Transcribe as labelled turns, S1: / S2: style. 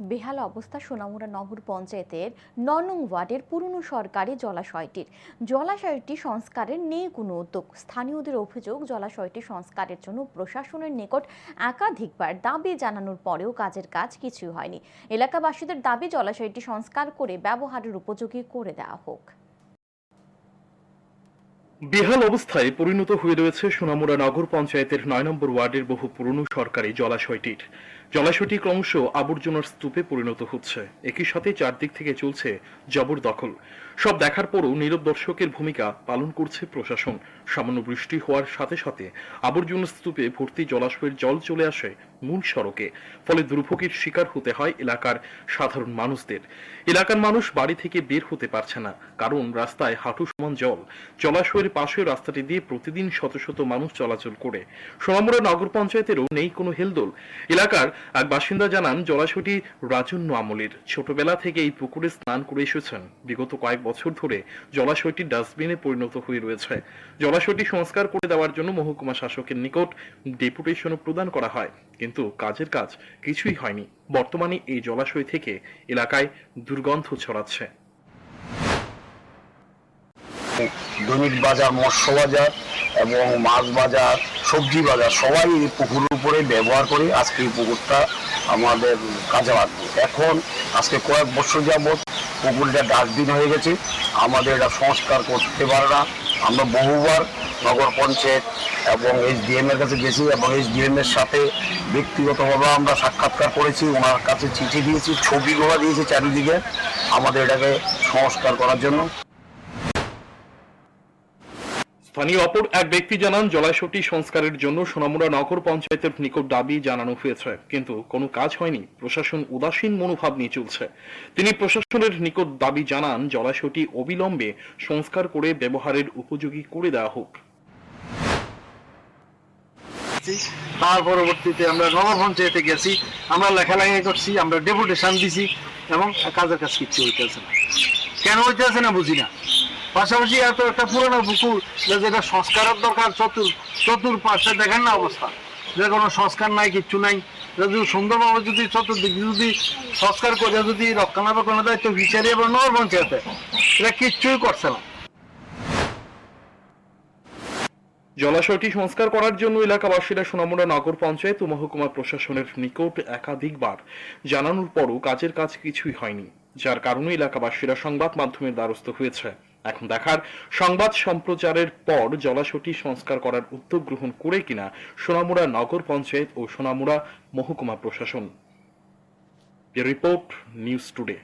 S1: বেহাল অবস্থা সোনামুড়া নগর পঞ্চায়েতের ননং ওয়ার্ডের পুরনো সরকারি জলাশয়টির। জলাশয়টি সংস্কারের নেই কোনো উদ্যোগ। স্থানীয়দের অভিযোগ, জলাশয়টি সংস্কারের জন্য প্রশাসনের নিকট একাধিকবার দাবি জানানোর পরেও কাজের কাজ কিছুই হয়নি। এলাকাবাসীদের দাবি, জলাশয়টি সংস্কার করে ব্যবহারের উপযোগী করে দেওয়া হোক।
S2: বেহাল অবস্থায় পরিণত হয়ে রয়েছে সোনামুড়া নগর পঞ্চায়েতের নয় নম্বর ওয়ার্ডের বহু পুরনো সরকারি জলাশয়টির। জলাশয়টি ক্রমশ আবর্জনার স্তূপে পরিণত হচ্ছে। একই সাথে চারদিক থেকে চলছে জবরদখল। সব দেখার পরও নীরব দর্শকের ভূমিকা পালন করছে প্রশাসন। সামান্য বৃষ্টি হওয়ার সাথে সাথে আবর্জনা স্তূপে ভর্তি জলাশয়ের জল চলে আসে মূল সড়কে। ফলে দুর্ভোগের শিকার হতে হয় এলাকার সাধারণ মানুষদের। এলাকার মানুষ বাড়ি থেকে বের হতে পারছে না, কারণ রাস্তায় হাঁটু সমান জল। জলাশয়ের পাশে রাস্তাটি দিয়ে প্রতিদিন শত শত মানুষ চলাচল করে। সোনামুড়া নগর পঞ্চায়েতেরও নেই কোনো হেলদোল। এলাকার এক বাসিন্দা জানান, জলাশয়টি রাজন্য আমলের। ছোটবেলা থেকে এই পুকুরে স্নান করে এসেছেন। বিগত কয়েক বছর ধরে জলাশয়টি ডাস্টবিনে পরিণত হয়ে রয়েছে। জলাশয়টি সংস্কার করে দেওয়ার জন্য মহকুমা শাসকের নিকট ডেপুটেশনও প্রদান করা হয়। কিন্তু কাজের কাজ কিছুই হয়নি। বর্তমানে এই জলাশয় থেকে এলাকায় দুর্গন্ধ ছড়াচ্ছে।
S3: দৈনিক বাজার, মৎস্য বাজার এবং মাছ বাজার, সবজি বাজার, সবাই এই পুকুরের উপরে ব্যবহার করে আজকে এই পুকুরটা আমাদের কাজে লাগবে। এখন আজকে কয়েক বছর যাবৎ পুকুরটা ডাস্টবিন হয়ে গেছে। আমাদের এটা সংস্কার করতে পারে না। আমরা বহুবার নগর পঞ্চায়েত এবং এইচডিএম এর কাছে গেছি এবং এইচডিএম এর সাথে ব্যক্তিগতভাবে আমরা সাক্ষাৎকার করেছি। ওনার কাছে চিঠি দিয়েছি ছবিগুলো দিয়েছি চারিদিকে আমাদের এটাকে সংস্কার করার জন্য।
S2: স্থানীয় অপর এক ব্যক্তি জানান, জলাশয়টি সংস্কারের জন্য সোনামুড়া নগর পঞ্চায়েতের নিকট দাবি জানানো হয়েছে, কিন্তু কোনো কাজ হয়নি। প্রশাসন উদাসীন মনোভাব নিয়ে চলছে। তিনি প্রশাসনের নিকট দাবি জানান, জলাশয়টি অবিলম্বে সংস্কার করে ব্যবহারের উপযোগী করে দেওয়া হোক।
S4: তার পরবর্তীতে আমরা নগর পঞ্চায়েতে গেছি, আমরা লেখালেখি করছি, আমরা ডেপুটেশন দিছি এবং কাজের কাজ কিচ্ছু হইতেছে না। কেন হইতেছে না বুঝি না। পাশাপাশি এত একটা পুরোনো পুকুর যেটা সংস্কারের দরকার, চতুর চতুর্পাশে দেখেন না অবস্থা। যে কোনো সংস্কার নাই, কিচ্ছু নাই। যদি সুন্দরভাবে যদি চতুর্দিক যদি সংস্কার করে, যদি রক্ষণাবেক্ষণের দায়িত্ব বিচারি এবং নগর পঞ্চায়েতে এটা কিচ্ছুই করছে না।
S2: জলাশয়টি সংস্কার করার জন্য এলাকাবাসীরা সোনামুড়া নগর পঞ্চায়েত ও মহকুমা প্রশাসনের নিকট একাধিকবার জানানোর পরও কাজের কাজ কিছুই হয়নি, যার কারণে এলাকাবাসীরা সংবাদ মাধ্যমের দ্বারস্থ হয়েছে। এখন দেখার সংবাদ সম্প্রচারের পর জলাশয়টি সংস্কার করার উদ্যোগ গ্রহণ করে কিনা সোনামুড়া নগর পঞ্চায়েত ও সোনামুড়া মহকুমা প্রশাসন। Report news today.